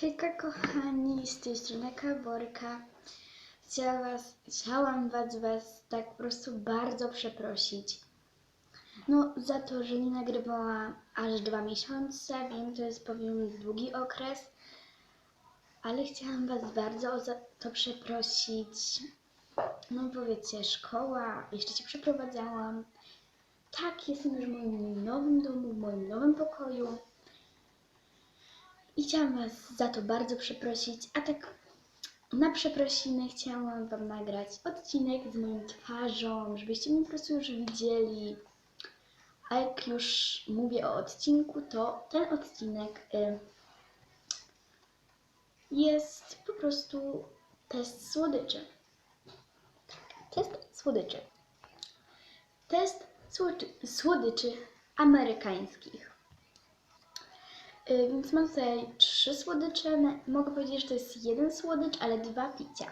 Hejka kochani, z tej strony Kaborka. Chciała was, chciałam was, was tak po prostu bardzo przeprosić. No za to, że nie nagrywałam aż dwa miesiące, wiem, to jest powiem długi okres, ale chciałam was bardzo za to przeprosić. No bo szkoła, jeszcze się przeprowadzałam. Tak, jestem już w moim nowym domu, w moim nowym pokoju. I chciałam Was za to bardzo przeprosić, a tak na przeprosiny chciałam Wam nagrać odcinek z moją twarzą, żebyście mnie po prostu już widzieli. A jak już mówię o odcinku, to ten odcinek y, jest po prostu test słodyczy. Tak, test słodyczy. Test słodyczy, słodyczy amerykańskich. Y, Więc mam tutaj trzy słodycze. Mogę powiedzieć, że to jest jeden słodycz, ale dwa picia.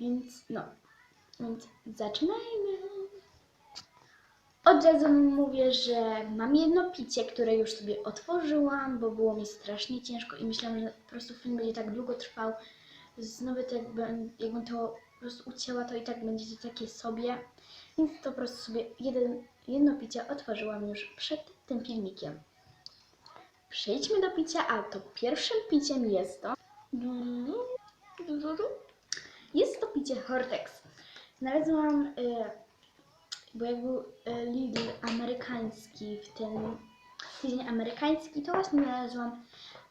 Więc no, więc zaczynajmy. Od razu mówię, że mam jedno picie, które już sobie otworzyłam, bo było mi strasznie ciężko i myślałam, że po prostu film będzie tak długo trwał. Znowu to jakby, jakbym to po prostu ucięła, to i tak będzie to takie sobie. Więc to po prostu sobie jeden, jedno picie otworzyłam już przed tym filmikiem. Przejdźmy do picia, a to pierwszym piciem jest to. Jest to picie Hortex. Znalazłam, y, bo jak był y, Lidl amerykański w ten tydzień amerykański, to właśnie znalazłam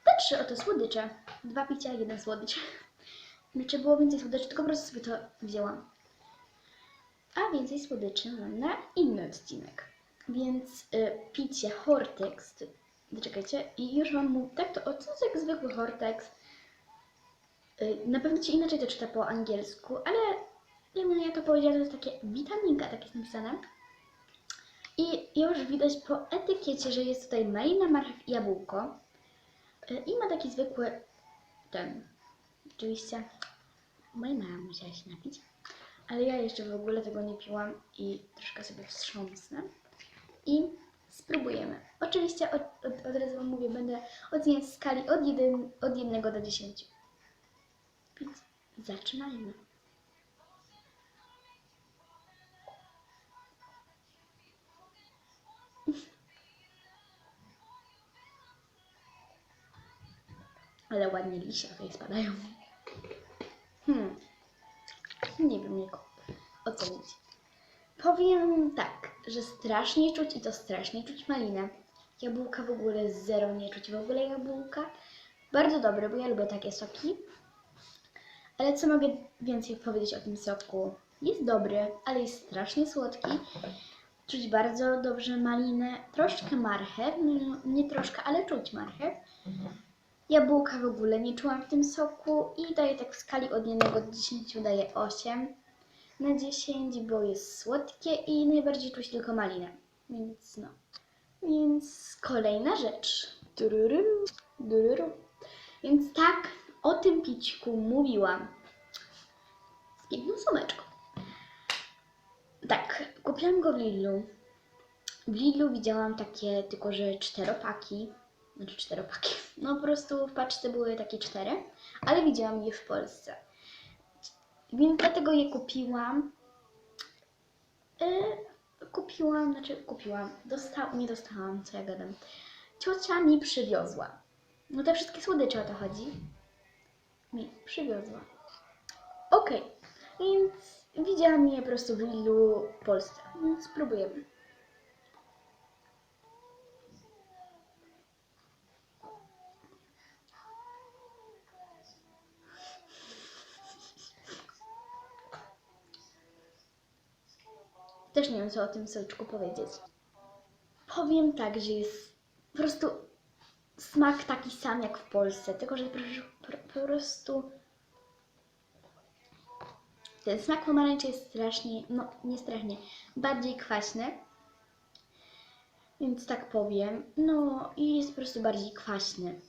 te trzy oto słodycze. Dwa picia, jeden słodycz. Znaczy było więcej słodyczy, tylko po prostu sobie to wzięłam. A więcej słodyczy mam na inny odcinek. Więc y, picie Hortex, ty- czekajcie, i już wam mówię, tak to, o, to jest jak zwykły Hortex. Y, na pewno ci inaczej to czyta po angielsku, ale jak ja to powiedziałam, to jest takie witaminka, tak jest napisane. I już widać po etykiecie, że jest tutaj malina, marchew i jabłko. Y, I ma taki zwykły ten. Oczywiście moja mama musiała się napić, ale ja jeszcze w ogóle tego nie piłam i troszkę sobie wstrząsnę. I spróbujemy. Oczywiście od, od, od razu Wam mówię, będę oceniać w skali od, 1, od 1 do 10. Więc zaczynajmy. Ale ładnie liście tutaj spadają. Hmm. Nie wiem jak ocenić. Powiem tak, że strasznie czuć i to strasznie czuć malinę. Jabłka w ogóle zero nie czuć w ogóle jabłka. Bardzo dobre, bo ja lubię takie soki. Ale co mogę więcej powiedzieć o tym soku? Jest dobry, ale jest strasznie słodki. Czuć bardzo dobrze malinę, troszkę marchew, no nie troszkę, ale czuć marchew. Jabłka w ogóle nie czułam w tym soku i daję tak w skali od 1 do 10 daję 8 na 10, bo jest słodkie i najbardziej czuć tylko malinę. Więc no. Więc kolejna rzecz. Tururu, dururu. Więc tak o tym piciku mówiłam. Z piękną sumeczką. Tak, kupiłam go w Lidlu. W Lidlu widziałam takie tylko, że czteropaki. Znaczy czteropaki. No po prostu w paczce były takie cztery, ale widziałam je w Polsce. Więc dlatego je kupiłam. Yy, kupiłam, znaczy kupiłam, dostał, nie dostałam, co ja gadam. Ciocia mi przywiozła. No te wszystkie słodycze o to chodzi. Mi przywiozła. Okej, więc widziałam je po prostu w Lidlu w Polsce, więc spróbujemy. Też nie wiem, co o tym soczku powiedzieć. Powiem tak, że jest po prostu smak taki sam jak w Polsce, tylko że po, prostu ten smak pomarańczy jest strasznie, no nie strasznie, bardziej kwaśny. Więc tak powiem. No i jest po prostu bardziej kwaśny.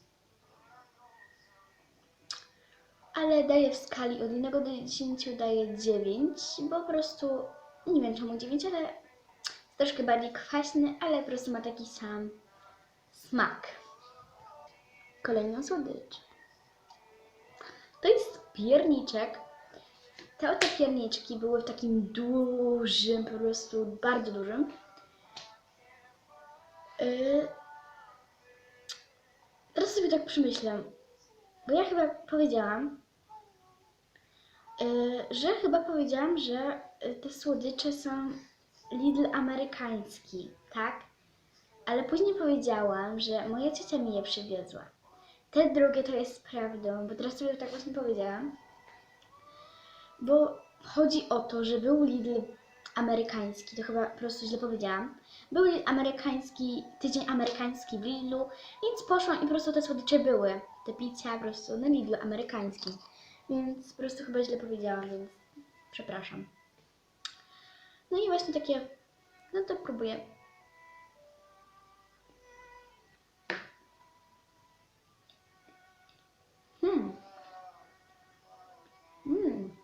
Ale daję w skali od 1 do 10 daję 9, bo po prostu nie wiem czemu 9, ale troszkę bardziej kwaśny, ale po prostu ma taki sam smak. Kolejną słodycz. To jest pierniczek. Te oto pierniczki były w takim dużym, po prostu bardzo dużym. Yy, Teraz sobie tak przemyślę, bo ja chyba powiedziałam, yy, że chyba powiedziałam, że te słodycze są Lidl amerykański, tak? Ale później powiedziałam, że moja ciocia mi je przywiozła. Te drugie to jest prawdą, bo teraz sobie tak właśnie powiedziałam. Bo chodzi o to, że był Lidl amerykański, to chyba po prostu źle powiedziałam. Był Lidl amerykański, tydzień amerykański w Lidlu, więc poszłam i po prostu te słodycze były. Te picia po prostu na Lidlu amerykańskim. Więc po prostu chyba źle powiedziałam, więc przepraszam. No i właśnie takie, no to próbuję. Hmm. Hmm.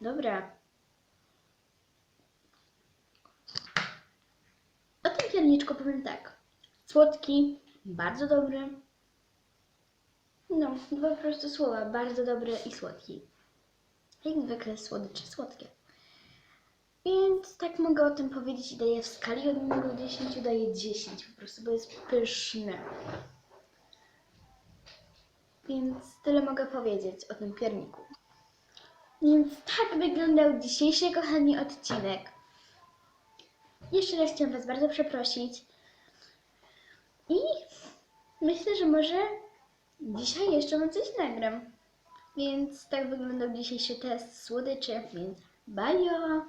Dobra. O tym pierniczku powiem tak. Słodki, bardzo dobry. No, dwa po prostu słowa. Bardzo dobry i słodki. Jak zwykle słodycze słodkie. Więc tak mogę o tym powiedzieć i daję w skali od 1 do 10 daję 10 po prostu, bo jest pyszny. Więc tyle mogę powiedzieć o tym pierniku. Więc tak wyglądał dzisiejszy kochani odcinek. Jeszcze raz chciałam Was bardzo przeprosić. I myślę, że może dzisiaj jeszcze Wam coś nagram. Więc tak wyglądał dzisiejszy test słodyczy, więc bye!